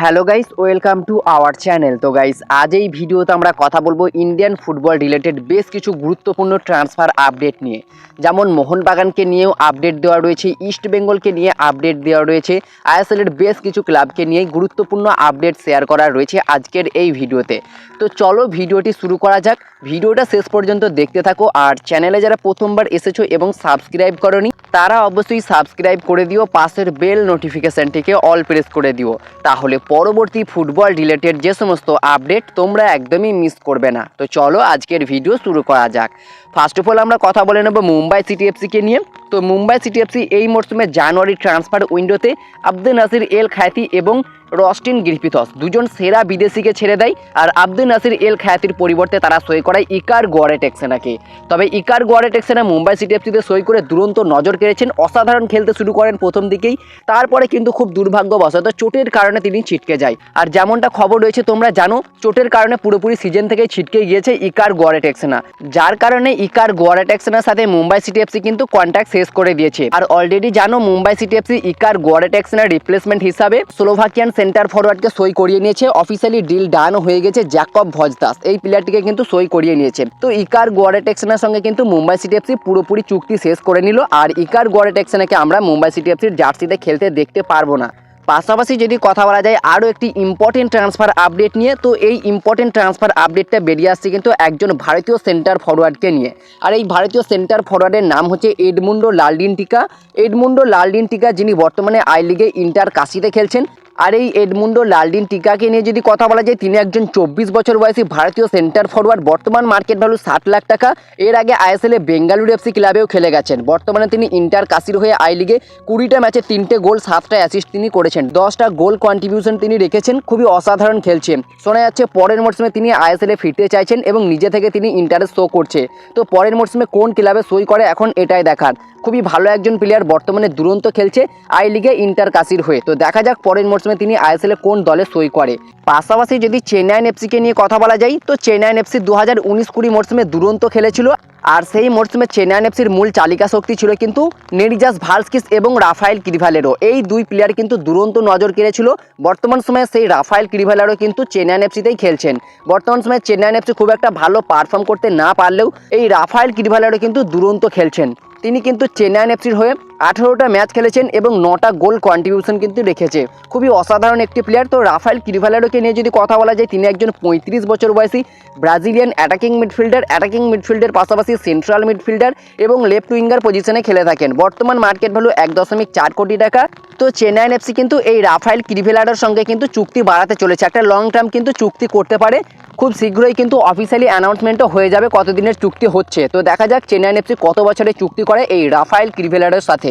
Hello guys, welcome to our channel. তো guys, আজ এই ভিডিওতে আমরা কথা বলব ইন্ডিয়ান ফুটবল রিলেটেড বেশ কিছু গুরুত্বপূর্ণ ট্রান্সফার আপডেট নিয়ে। যেমন মোহনবাগানকে নিয়েও আপডেট দেওয়া রয়েছে ইস্ট বেঙ্গলকে নিয়ে আপডেট দেওয়া রয়েছে আইএসএলের বেশ কিছু ক্লাবকে নিয়ে গুরুত্বপূর্ণ আপডেট শেয়ার করা রয়েছে আজকের এই ভিডিওতে। তো চলো ভিডিওটি শুরু করা যাক। ভিডিওটা শেষ পর্যন্ত দেখতে থাকো আর চ্যানেলে যারা প্রথমবার এসেছ এবং সাবস্ক্রাইব করনি, তারা অবশ্যই সাবস্ক্রাইব করে দিও, পাশের বেল নোটিফিকেশানটিকে অল প্রেস করে দিও। তাহলে পরবর্তী ফুটবল রিলেটেড যে সমস্ত আপডেট তোমরা একদমই মিস করবে না। তো চলো আজকের ভিডিও শুরু করা যাক। ফার্স্ট অফ অল আমরা কথা বলে নেব মুম্বাই সিটি এফসিকে নিয়ে। তো মুম্বাই সিটি এফসি এই মরশুমে জানুয়ারি ট্রান্সফার উইন্ডোতে আব্দুল নাসির এল খায়তি এবং রস্টিন গ্রিফিথস দুজন সেরা বিদেশিকে ছেড়ে দেয় আর আব্দুল নাসির এল খায়াতির পরিবর্তে তারা সই করায় ইকার গোয়ারেটেক্সেনাকে। তবে ইকার গোয়ারেটেক্সেনা মুম্বাই সিটি এফসিতে সই করে দুরন্ত নজর কেড়েছেন, অসাধারণ খেলতে শুরু করেন প্রথম দিকেই। তারপরে কিন্তু খুব দুর্ভাগ্যবশত চোটের কারণে তিনি ছিটকে যায়। আর যেমনটা খবর রয়েছে তোমরা জানো, চোটের কারণে পুরোপুরি সিজন থেকে ছিটকে গিয়েছে ইকার গোয়ারে টেক্সেনা যার কারণে ইকার গোয়ারেটেক্সেনার সাথে মুম্বাই সিটি এফসি কিন্তু কন্ট্যাক্ট শেষ করে দিয়েছে। আর অলরেডি জানো, Mumbai City FC Iker Guarrotxena replacement হিসাবে স্লোভাকিয়ান সেন্টার ফরওয়ার্ডকে সই করিয়ে নিয়েছে। অফিসিয়ালি ডিল ডান হয়ে গেছে জ্যাকব ভজদাস এই প্লেয়ারটিকে কিন্তু সই করিয়ে নিয়েছে। তো ইকার গোয়ারে গোয়ারেটেক্সেনার সঙ্গে কিন্তু মুম্বাই সিটি এফসি পুরোপুরি চুক্তি শেষ করে নিল। আর ইকার গোয়ারেটেক্সেনাকে আমরা মুম্বাই সিটি এফসির জার্সিতে খেলতে দেখতে পারব না। পাশাপাশি যদি কথা বলা যায়, আরও একটি ইম্পর্টেন্ট ট্রান্সফার আপডেট নিয়ে। তো এই ইম্পর্টেন্ট ট্রান্সফার আপডেটটা বেরিয়ে আসছে কিন্তু একজন ভারতীয় সেন্টার ফরওয়ার্ডকে নিয়ে। আর এই ভারতীয় সেন্টার ফরওয়ার্ডের নাম হচ্ছে এডমুন্ডো লালডিন টিকা এডমুন্ডো লালডিন টিকা যিনি বর্তমানে আই লিগে ইন্টার কাশিতে খেলছেন। আর এই এডমুন্ডো লালডিন টিকাকে নিয়ে যদি কথা বলা যায়, তিনি একজন চব্বিশ বছর বয়সী ভারতীয় সেন্টার ফরওয়ার্ড বর্তমান মার্কেট ভ্যালু ষাট লাখ টাকা। এর আগে আইএসএল বেঙ্গালুরু এফসি ক্লাবেও খেলে গেছেন। বর্তমানে তিনি ইন্টার কাশির হয়ে আই লিগে কুড়িটা ম্যাচে তিনটে গোল সাতটা অ্যাসিস্ট তিনি করেছেন। দশটা গোল কন্ট্রিবিউশন তিনি রেখেছেন। খুবই অসাধারণ খেলছেন শোনা যাচ্ছে পরের মরশুমে তিনি আইএসএল ফিরতে চাইছেন এবং নিজে থেকে তিনি ইন্টারেস্ট শো করছে। তো পরের মরশুমে কোন ক্লাবে সই করে, এখন এটাই দেখার। খুবই ভালো একজন প্লেয়ার বর্তমানে দুরন্ত খেলছে আই লিগে ইন্টার কাশির হয়ে। তো দেখা যাক পরের মরশুমে তিনি আইএসএল কোন দলে সই করে? পাশাপাশি যদি চেন্নাইন এফসিকে নিয়ে কথা বলা যায়, তো চেন্নাইন এফসি দু হাজার উনিশ কুড়ি মরশুমে দুরন্ত খেলেছিল, আর সেই মরশুমে চেন্নাইন এফসির মূল চালিকা শক্তি ছিল কিন্তু নেরিজাস ভালস্কিস এবং রাফায়েল ক্রিভালেরো এই দুই প্লেয়ার কিন্তু দুরন্ত নজর কেড়েছিল। বর্তমান সময়ে সেই রাফায়েল ক্রিভালেরো কিন্তু চেন্নাইন এফসিতেই খেলছেন। বর্তমান সময়ে চেন্নাইন এফসি খুব একটা ভালো পারফর্ম করতে না পারলেও এই রাফায়েল ক্রিভালেরো কিন্তু দুরন্ত খেলছেন। তিনি কিন্তু চেন্নাইন এফসির হয়ে আঠেরোটা ম্যাচ খেলেছেন এবং নটা গোল কন্ট্রিবিউশন কিন্তু রেখেছে। খুবই অসাধারণ একটি প্লেয়ার তো রাফায়েল ক্রিভালেরোকে নিয়ে যদি কথা বলা যায়, তিনি একজন পঁয়ত্রিশ বছর বয়সী ব্রাজিলিয়ান অ্যাটাকিং মিডফিল্ডার অ্যাটাকিং মিডফিল্ডের পাশাপাশি সেন্ট্রাল মিডফিল্ডার এবং লেফট উইঙ্গার পজিশনে খেলে থাকেন। বর্তমান মার্কেট ভ্যালু এক দশমিক চার কোটি টাকা। তো চেন্নাইন এফসি কিন্তু এই রাফায়েল ক্রিভেলারের সঙ্গে কিন্তু চুক্তি বাড়াতে চলেছে। একটা লং টার্ম কিন্তু চুক্তি করতে পারে। খুব শীঘ্রই কিন্তু অফিসিয়ালি অ্যানাউন্সমেন্টও হয়ে যাবে কতদিনের চুক্তি হচ্ছে। তো দেখা যাক চেন্নাইন এফসি কত বছরের চুক্তি করে এই রাফায়েল ক্রিভেলারের সাথে।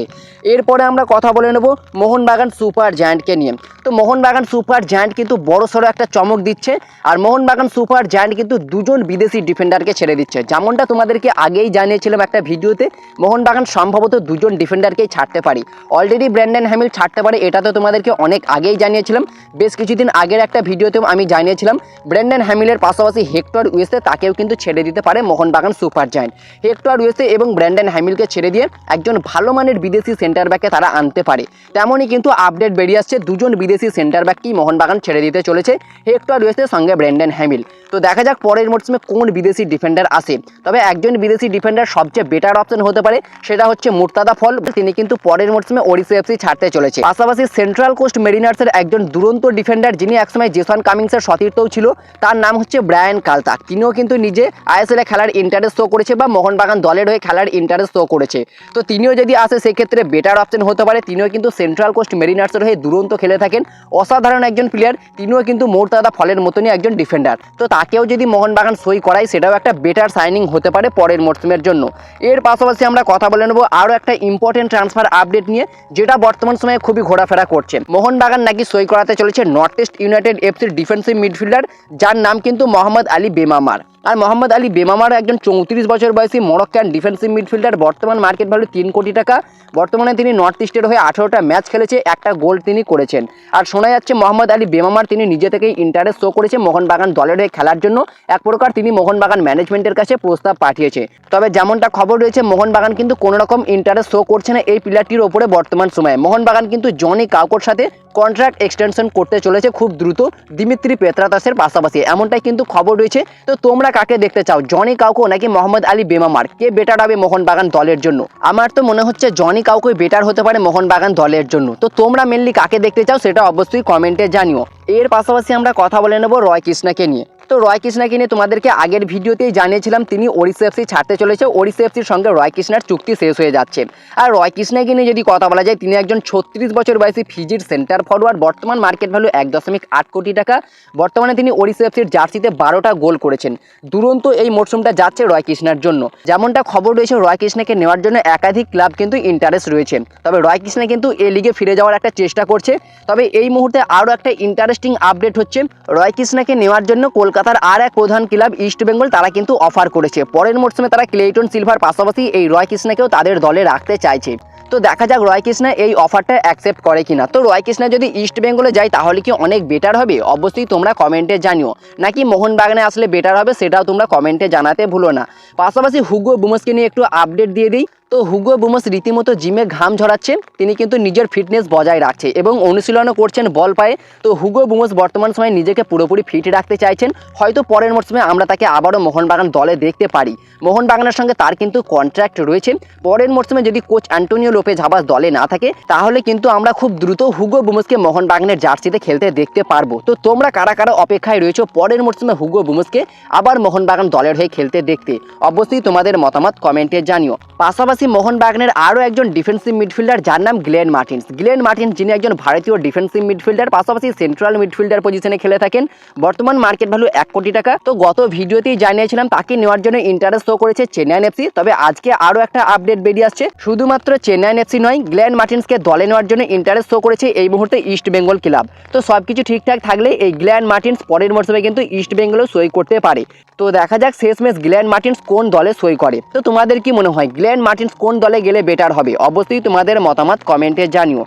এরপরে আমরা কথা বলে নেব মোহনবাগান সুপার জায়ান্টকে নিয়ে। তো মোহনবাগান সুপার জায়ান্ট কিন্তু বড় সড়ো একটা চমক দিচ্ছে, আর মোহনবাগান সুপার জায়ান্ট কিন্তু দুজন বিদেশি ডিফেন্ডারকে ছেড়ে দিচ্ছে। যেমনটা তোমাদেরকে আগেই জানিয়েছিলাম একটা ভিডিওতে, মোহনবাগান সম্ভবত দুজন ডিফেন্ডারকেই ছাড়তে পারি। অলরেডি ব্র্যান্ডন হ্যামিল ছাড়তে পারে, এটা তো তোমাদেরকে অনেক আগেই জানিয়েছিলাম। বেশ কিছুদিন আগের একটা ভিডিওতেও আমি জানিয়েছিলাম ব্র্যান্ডন হ্যামিলের পাশাপাশি হেক্টর উয়েসে তাকেও কিন্তু ছেড়ে দিতে পারে Mohun Bagan super giant Hector Yuste এবং ব্র্যান্ডন হ্যামিলকে ছেড়ে দিয়ে একজন ভালো মানের বিদেশি সেন্টার ব্যাকে তারা আনতে পারে। তেমনই কিন্তু আপডেট বেরিয়ে আসছে দুজন বিদেশি সেন্টার ব্যাককেই মোহনবাগান ছেড়ে দিতে চলেছে হেক্টর উয়েসের সঙ্গে ব্র্যান্ডন হ্যামিল তো দেখা যাক পরের মরশুমে কোন বিদেশি ডিফেন্ডার আসে। তবে একজন বিদেশি ডিফেন্ডার সবচেয়ে বেটার অপশন হতে পারে সেটা হচ্ছে মুর্তাদা ফল। তিনি কিন্তু পরের মরশুমে ওড়িশা এফসি ছাড়তে চলেছে। পাশাপাশি সেন্ট্রাল কোস্ট মেরিনার্সের একজন দুরন্ত ডিফেন্ডার যিনি একসময় জেসন কামিংসের সতীর্থও ছিল, তার নাম হচ্ছে ব্রায়ান কালতাক তিনিও কিন্তু নিজে আইএসএল খেলার ইন্টারেস্ট শো করেছে বা মোহনবাগান দলের হয়ে খেলার ইন্টারেস্ট শো করেছে। তো তিনিও যদি আসে, সেক্ষেত্রে বেটার অপশন হতে পারে। তিনিও কিন্তু সেন্ট্রাল কোস্ট মেরিনার্সের হয়ে দুরন্ত খেলে থাকেন। অসাধারণ একজন প্লেয়ার তিনিও কিন্তু মোরতাদা ফলের মতনই একজন ডিফেন্ডার তো তাকেও যদি মোহনবাগান সই করায়, সেটাও একটা বেটার সাইনিং হতে পারে পরের মরশুমের জন্য। এর পাশাপাশি আমরা কথা বলে নেব আরও একটা ইম্পর্টেন্ট ট্রান্সফার আপডেট নিয়ে, যেটা বর্তমান সময়ে খুবই ঘোরাফেরা করছে। মোহনবাগান নাকি সই করাতে চলেছে নর্থ ইস্ট ইউনাইটেড এফসির ডিফেন্সিভ মিডফিল্ডার যার নাম কিন্তু মোহাম্মদ আলী বেমামার। আর মোহাম্মদ আলী বেমামার একজন চৌত্রিশ বছর বয়সী মরক্কান ডিফেন্সিভ মিডফিল্ডার বর্তমান মার্কেট ভ্যালু তিন কোটি টাকা। বর্তমানে তিনি নর্থ ইস্টের হয়ে আঠেরোটা ম্যাচ খেলেছে, একটা গোল তিনি করেছেন। আর শোনা যাচ্ছে মোহাম্মদ আলী বেমামার তিনি নিজে থেকেই ইন্টারেস্ট শো করেছে মোহনবাগান দলের হয়ে খেলার জন্য। এক প্রকার তিনি মোহনবাগান ম্যানেজমেন্টের কাছে প্রস্তাব পাঠিয়েছে। তবে যেমনটা খবর রয়েছে, মোহনবাগান কিন্তু কোনো রকম ইন্টারেস্ট শো করছে না এই প্লেয়ারটির ওপরে বর্তমান সময়ে। মোহনবাগান কিন্তু জনি কাউকোর সাথে কন্ট্রাক্ট এক্সটেনশন করতে চলেছে খুব দ্রুত। দিমিত্রি পেত্রাতাসের পাশাপাশি। এমনটাই কিন্তু খবর রয়েছে। তো তোমরা কাকে দেখতে চাও? জনি কাউকো নাকি মোহাম্মদ আলী বেমামার? কে বেটার হবে মোহনবাগান দলের জন্য? আমার তো মনে হচ্ছে জনি কাউকে বেটার হতে পারে মোহনবাগান দলের জন্য। তো তোমরা মেনলি কাকে দেখতে চাও সেটা অবশ্যই কমেন্টে জানিও। এর পাশাপাশি আমরা কথা বলে নেব রয় কৃষ্ণাকে নিয়ে। তো রয় কৃষ্ণাকে নিয়ে তোমাদেরকে আগের ভিডিওতেই জানিয়েছিলাম, তিনি ওড়িশা এফসি ছাড়তে চলেছে। ওড়িশা এফসির সঙ্গে রয় কৃষ্ণার চুক্তি শেষ হয়ে যাচ্ছে। আর রয় কৃষ্ণাকে নিয়ে যদি কথা বলা যায়, তিনি একজন ছত্রিশ বছর বয়সী ফিজির সেন্টার ফরওয়ার্ড বর্তমান মার্কেট ভ্যালু এক দশমিক আট কোটি টাকা। বর্তমানে তিনি ওড়িশা এফসির জার্সিতে বারোটা গোল করেছেন। দুরন্ত এই মরশুমটা যাচ্ছে রয় কৃষ্ণার জন্য। যেমনটা খবর রয়েছে, রয় কৃষ্ণাকে নেওয়ার জন্য একাধিক ক্লাব কিন্তু ইন্টারেস্ট রয়েছে। তবে রয় কৃষ্ণা কিন্তু এই লিগে ফিরে যাওয়ার একটা চেষ্টা করছে। তবে এই মুহূর্তে আরও একটা ইন্টারেস্টিং আপডেট হচ্ছে। রয় কৃষ্ণাকে নেওয়ার জন্য কলকাতার আর এক প্রধান ক্লাব ইস্ট বেঙ্গল তারা কিন্তু অফার করেছে। পরের মরশুমে তারা ক্লেটন সিলভার পাশাপাশি এই রয় কৃষ্ণাকেও তাদের দলে রাখতে চাইছে। তো দেখা যাক রয় কৃষ্ণা এই অফারটা অ্যাকসেপ্ট করে কিনা। তো রয় কৃষ্ণা যদি ইস্ট বেঙ্গলে যায় তাহলে কি অনেক বেটার হবে? অবশ্যই তোমরা কমেন্টে জানিও। নাকি মোহনবাগানে আসলে বেটার হবে সেটাও তোমরা কমেন্টে জানাতে ভুলো না। পাশাপাশি হুগো বুমসকে নিয়ে একটু আপডেট দিয়ে দিই। তো হুগো বুমস রীতিমতো জিমে ঘাম ঝরাচ্ছে, তিনি কিন্তু নিজের ফিটনেস বজায় রাখছে এবং অনুশীলনও করছেন বল পায়ে। তো হুগো বুমস বর্তমান সময়ে নিজেকে পুরোপুরি ফিট রাখতে চাইছেন, হয়তো পরের মরশুমে আমরা তাকে আবারও মোহনবাগান দলে দেখতে পারি। মোহনবাগানের সঙ্গে তার কিন্তু কন্ট্রাক্ট রয়েছে। পরের মরশুমে যদি কোচ অ্যান্টোনিও লোপে ঝাবাস দলে না থাকে, তাহলে কিন্তু আমরা খুব দ্রুত হুগো বুমসকে মোহনবাগানের জার্সিতে খেলতে দেখতে পারব। তো তোমরা কারা কারা অপেক্ষায় রয়েছো পরের মরশুমে হুগো বুমসকে আবার মোহনবাগান দলের হয়ে খেলতে দেখতে? অবশ্যই তোমাদের মতামত কমেন্টে জানিও। পাশাপাশি মোহনবাগানের আরও একজন ডিফেন্সিভ মিডফিল্ডার যার নাম গ্লেন মার্টিন্স। গ্লেন মার্টিন্স, যিনি একজন ভারতীয় ডিফেন্সিভ মিডফিল্ডার পাশাপাশি সেন্ট্রাল মিডফিল্ডার পজিশনে খেলে থাকেন। বর্তমান মার্কেট ভ্যালু এক কোটি টাকা। তো গত ভিডিওতেই জানিয়েছিলাম, তাকে নেওয়ার জন্য ইন্টারেস্ট শো করেছে চেন্নাইন এফসি। তবে আজকে আরও একটা আপডেট বেরিয়ে আসছে। শুধুমাত্র চেন্নাইন এফসি নয়, গ্লেন মার্টিন্সকে দলে নেওয়ার জন্য ইন্টারেস্ট শো করেছে এই মুহূর্তে ইস্ট বেঙ্গল ক্লাব তো সব কিছু ঠিকঠাক থাকলে এই গ্ল্যান মার্টিন্স পরের মরশুমে কিন্তু ইস্ট বেঙ্গলও সই করতে পারে। তো দেখা যাক শেষ শেষমেশ গ্ল্যান মার্টিন্স কোন দলে সই করে। তো তোমাদের কি মনে হয় গ্ল্যান মার্টিন্স কোন দলে গেলে বেটার হবে? অবশ্যই তোমাদের মতামত কমেন্টে জানিও।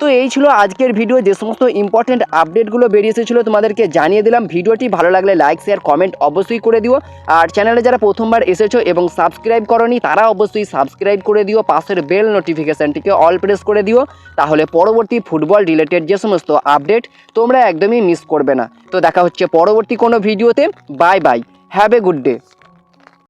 তো এই ছিল আজকের ভিডিও যে সমস্ত ইম্পর্টেন্ট আপডেটগুলো বেরিয়ে এসেছিল তোমাদেরকে জানিয়ে দিলাম। ভিডিওটি ভালো লাগলে লাইক শেয়ার কমেন্ট অবশ্যই করে দিও। আর চ্যানেলে যারা প্রথমবার এসেছ এবং সাবস্ক্রাইব করনি, তারা অবশ্যই সাবস্ক্রাইব করে দিও। পাশের বেল নোটিফিকেশানটিকে অল প্রেস করে দিও। তাহলে পরবর্তী ফুটবল রিলেটেড যে সমস্ত আপডেট তোমরা একদমই মিস করবে না। তো দেখা হচ্ছে পরবর্তী কোনো ভিডিওতে bye bye have a good day